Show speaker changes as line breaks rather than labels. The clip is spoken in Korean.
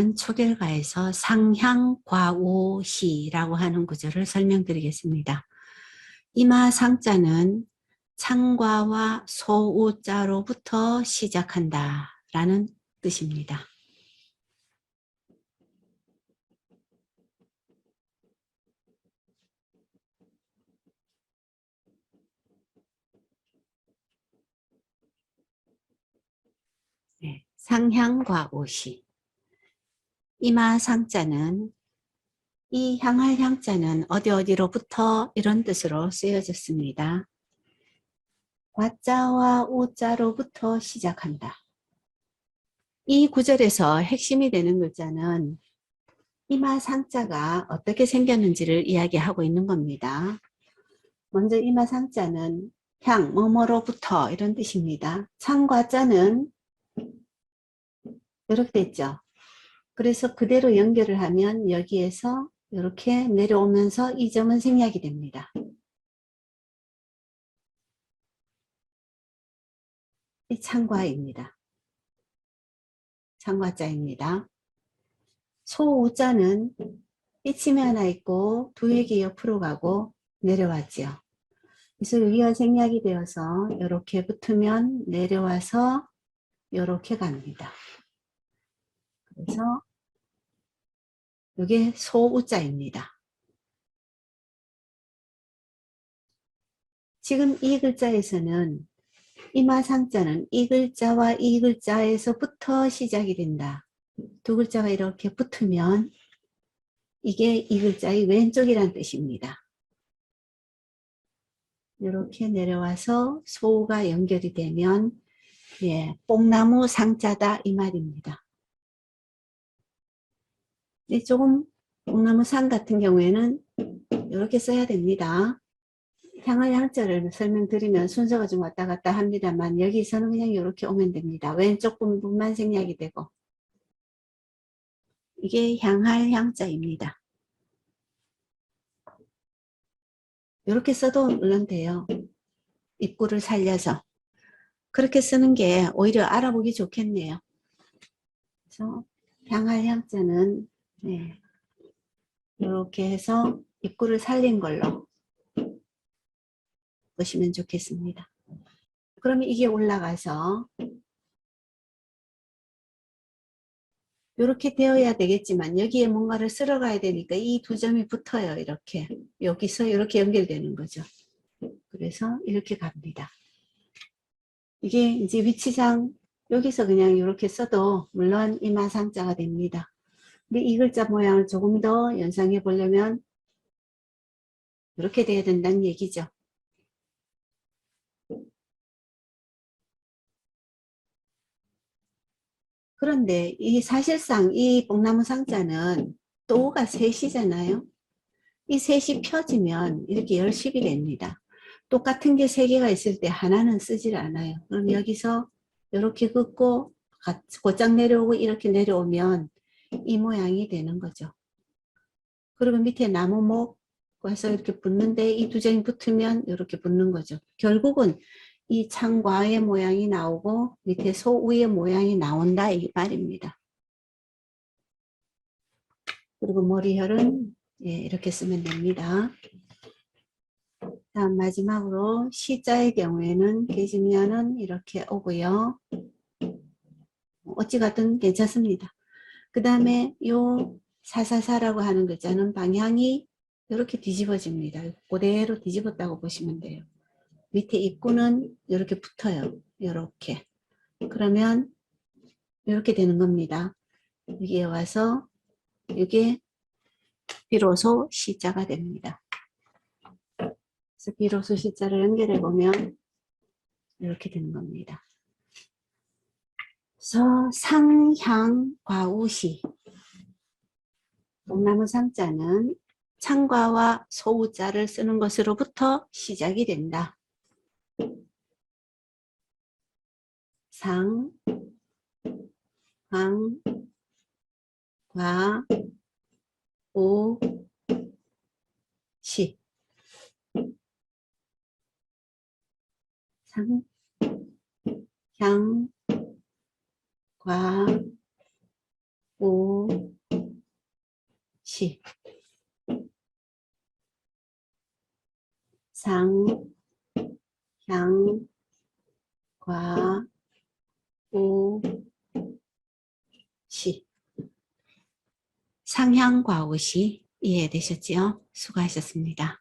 일단 초결가에서 상향과우시라고 하는 구절을 설명드리겠습니다. 이마 상자는 창과와 소우자로부터 시작한다 라는 뜻입니다. 네, 상향과 오시. 이마 상자는 이 향할 향자는 어디 어디로부터 이런 뜻으로 쓰여졌습니다. 과자와 오자로부터 시작한다. 이 구절에서 핵심이 되는 글자는 이마 상자가 어떻게 생겼는지를 이야기하고 있는 겁니다. 먼저 이마 상자는 향, 뭐뭐로부터 이런 뜻입니다. 창과자는 이렇게 됐죠. 그래서 그대로 연결을 하면 여기에서 이렇게 내려오면서 이 점은 생략이 됩니다. 이 창과입니다. 창과자입니다. 소우자는 이침이 하나 있고 두 개기 옆으로 가고 내려왔죠. 그래서 여기가 생략이 되어서 이렇게 붙으면 내려와서 이렇게 갑니다. 그래서 이게 소우자입니다. 지금 이 글자에서는 이마상자는 이 글자와 이 글자에서부터 시작이 된다. 두 글자가 이렇게 붙으면 이게 이 글자의 왼쪽이란 뜻입니다. 이렇게 내려와서 소가 연결이 되면 예, 뽕나무 상자다 이 말입니다. 네, 조금 뽕나무 상 같은 경우에는 이렇게 써야 됩니다. 향할 향자를 설명드리면 순서가 좀 왔다 갔다 합니다만 여기서는 그냥 이렇게 오면 됩니다. 왼쪽 부분만 생략이 되고 이게 향할 향자입니다. 이렇게 써도 물론 돼요. 입구를 살려서 그렇게 쓰는 게 오히려 알아보기 좋겠네요. 그래서 향할 향자는 네. 이렇게 해서 입구를 살린 걸로 보시면 좋겠습니다. 그러면 이게 올라가서 이렇게 되어야 되겠지만 여기에 뭔가를 쓸어가야 되니까 이 두 점이 붙어요. 이렇게 여기서 이렇게 연결되는 거죠. 그래서 이렇게 갑니다. 이게 이제 위치상 여기서 그냥 이렇게 써도 물론 이마상자가 됩니다. 근데 이 글자 모양을 조금 더 연상해 보려면 이렇게 돼야 된다는 얘기죠. 그런데 이 사실상 이 뽕나무 상자는 또가 셋이잖아요. 이 셋이 펴지면 이렇게 열십이 됩니다. 똑같은 게 세 개가 있을 때 하나는 쓰질 않아요. 그럼 여기서 이렇게 긋고 곧장 내려오고 이렇게 내려오면 이 모양이 되는 거죠. 그리고 밑에 나무목 해서 이렇게 붙는데 이 두 점이 붙으면 이렇게 붙는 거죠. 결국은 이 창과의 모양이 나오고 밑에 소우의 모양이 나온다 이 말입니다. 그리고 머리혈은 예, 이렇게 쓰면 됩니다. 다음 마지막으로 시자의 경우에는 계집면은 이렇게 오고요. 어찌 갔든 괜찮습니다. 그 다음에 요 사사사라고 하는 글자는 방향이 이렇게 뒤집어집니다. 그대로 뒤집었다고 보시면 돼요. 밑에 입구는 이렇게 붙어요. 이렇게. 그러면 이렇게 되는 겁니다. 여기에 와서 이게 비로소 시자가 됩니다. 그래서 비로소 시자를 연결해 보면 이렇게 되는 겁니다. 그래서 상향 과우시 동나무 상자는 창과와 소우자를 쓰는 것으로부터 시작이 된다. 상, 황, 과, 오, 시. 상, 향, 과, 오, 시. 상, 향, 과, 우, 시. 상향과우시 이해되셨지요? 수고하셨습니다.